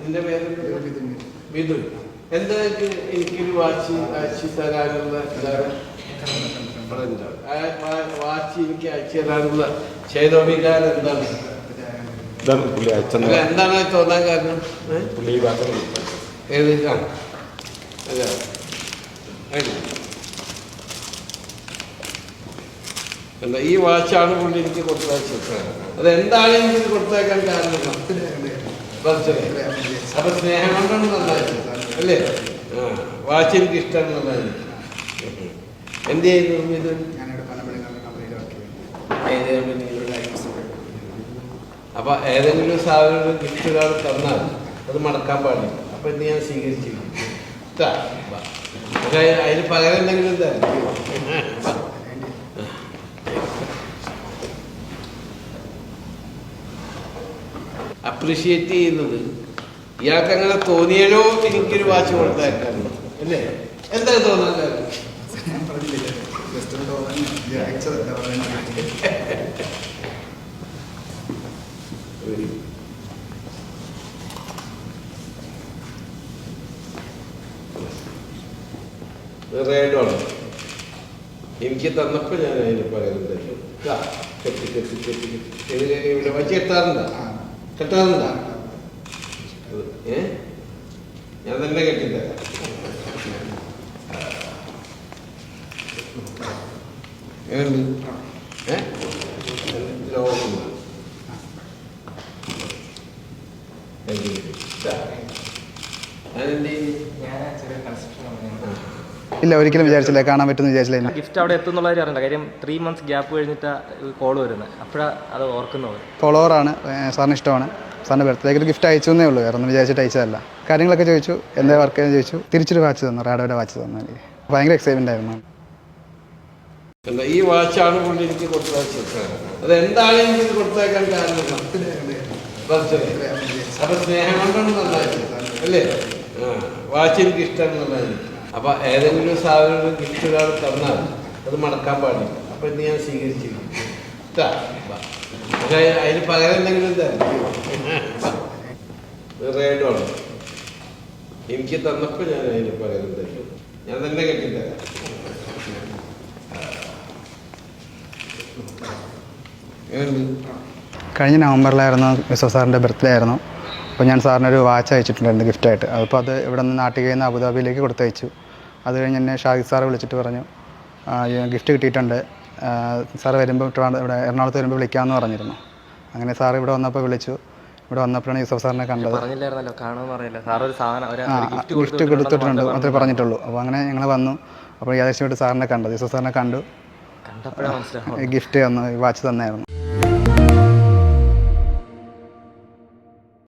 നിന്റെ പേര് വിധു. എന്താ എനിക്കൊരു വാച്ച് അയച്ചു തരാനുള്ള വാച്ച് എനിക്ക് അയച്ചു തരാനുള്ള ചേതോവികാരം എന്താണ്? എന്താണ് തോന്നാൻ കാരണം? ഏത് ആ. അല്ല അതിന്. ഈ വാച്ചാണ് പുള്ളി എനിക്ക് കൊടുത്തയച്ചത്. അത് എന്താണ് എനിക്ക് കൊടുത്തേക്കാൻ കാരണം? ബർത്ത്ഡേ അപ്പൊ സ്നേഹം കൊണ്ടാണ് നന്നായിരുന്നു അല്ലേ? ആ വാച്ച് എനിക്ക് ഇഷ്ടമാണ് എന്ത് ചെയ്തു ഇത്? അപ്പൊ ഏതെങ്കിലും സാധനം ഗിഫ്റ്റ് ഒരാൾ തന്നാൽ അത് മടക്കാൻ പാടില്ല. അപ്പൊ എന്ത് ഞാൻ സ്വീകരിച്ചിരിക്കും. പക്ഷേ അതിന് പകരം എന്തെങ്കിലും തരാം. അപ്രിഷിയേറ്റ് ചെയ്യുന്നത്. ഇയാൾക്ക് അങ്ങനെ തോന്നിയാലോ എനിക്കൊരു വാച്ച് കൊടുത്താൽ അല്ലേ? എന്താ തോന്നാൻ എനിക്ക് തന്നപ്പോൾ ഞാൻ അതിന് പറയുന്നുണ്ടല്ലോ കെട്ടി കെട്ടി കെട്ടി കെട്ടി. ഇവിടെ വച്ച് കെട്ടാറുണ്ടോ ആ. കെട്ടാറുണ്ടോ? ഏ? ഞാൻ തന്നെ ഇല്ല ഒരിക്കലും വിചാരിച്ചില്ല. കാണാൻ പറ്റുമെന്ന് വിചാരിച്ചില്ല ഗിഫ്റ്റ് അവിടെ എത്തുന്നുള്ള കാര്യം കാര്യം ത്രീ മന്ത്സ് ഗ്യാപ്പ് കഴിഞ്ഞിട്ട് കോൾ വരുന്നത് അപ്പോഴാണ് അത് ഓർക്കുന്നത്. ആണ്. സാറിന് ഇഷ്ടമാണ്. സാറിന്റെ ബർത്ത്ഡേക്ക് ഒരു ഗിഫ്റ്റ് അയച്ചു എന്നേ ഉള്ളൂ. വേറെ ഒന്നും വിചാരിച്ചിട്ട് അയച്ചതല്ല. കാര്യങ്ങളൊക്കെ ചോദിച്ചു. എന്താ വർക്ക് ചെയ്യുന്നത് ചോദിച്ചു. തിരിച്ചൊരു വാച്ച് തന്നു. റാഡോയുടെ വാച്ച് തന്നു. എനിക്ക് ഭയങ്കര എക്സൈറ്റ്മെന്റ് ആയിരുന്നു. ഈ വാച്ചാണ് കൊണ്ട് എനിക്ക് കൊടുത്തത് അത് എന്താണ് എനിക്ക് കൊടുത്തേക്കാൻ കാരണം? ബർത്ത്ഡേ അപ്പൊ സ്നേഹം കൊണ്ടാണ് നന്നായിട്ട് അല്ലേ? വാച്ച് എനിക്ക് ഇഷ്ടമാണ് നന്നായി അപ്പൊ ഏതെങ്കിലും സാധനം ഗിഫ്റ്റ് ഒരാൾ തന്നാൽ അത് മടക്കാൻ പാടില്ല. അപ്പൊ ഇത് ഞാൻ സ്വീകരിച്ചിരിക്കും അതിന് പകരം എന്തെങ്കിലും റേഡാണ് എനിക്ക് തന്നപ്പോൾ ഞാൻ അതിന് പകരം തരും. ഞാൻ തന്നെ കെട്ടിത്തരാം. കഴിഞ്ഞ നവംബറിലായിരുന്നു യൂസഫ് സാറിന്റെ ബർത്ത്ഡേ ആയിരുന്നു. അപ്പോൾ ഞാൻ സാറിനൊരു വാച്ച് അയച്ചിട്ടുണ്ടായിരുന്നു ഗിഫ്റ്റായിട്ട്. അപ്പോൾ അത് ഇവിടെ നിന്ന് നാട്ടിൽ നിന്ന് അബുദാബിയിലേക്ക് കൊടുത്തയച്ചു. അത് കഴിഞ്ഞ് എന്നെ ഷാഹിദ് സാറ് വിളിച്ചിട്ട് പറഞ്ഞു ഗിഫ്റ്റ് കിട്ടിയിട്ടുണ്ട്. സാർ വരുമ്പോൾ ഇവിടെ ഇവിടെ എറണാകുളത്ത് വരുമ്പോൾ വിളിക്കാമെന്ന് പറഞ്ഞിരുന്നു. അങ്ങനെ സാർ ഇവിടെ വന്നപ്പോൾ വിളിച്ചു. ഇവിടെ വന്നപ്പോഴാണ് യൂസഫ് സാറിനെ കണ്ടത്. സാർ ഗിഫ്റ്റ് കൊടുത്തിട്ടുണ്ട് മാത്രമേ പറഞ്ഞിട്ടുള്ളൂ. അപ്പോൾ അങ്ങനെ ഞങ്ങൾ വന്നു. അപ്പോൾ ഏകദേശമായിട്ട് സാറിനെ കണ്ടത്. യൂസഫ് സാറിനെ കണ്ടു. ഗിഫ്റ്റ് തന്നു വാച്ച് തന്നായിരുന്നു.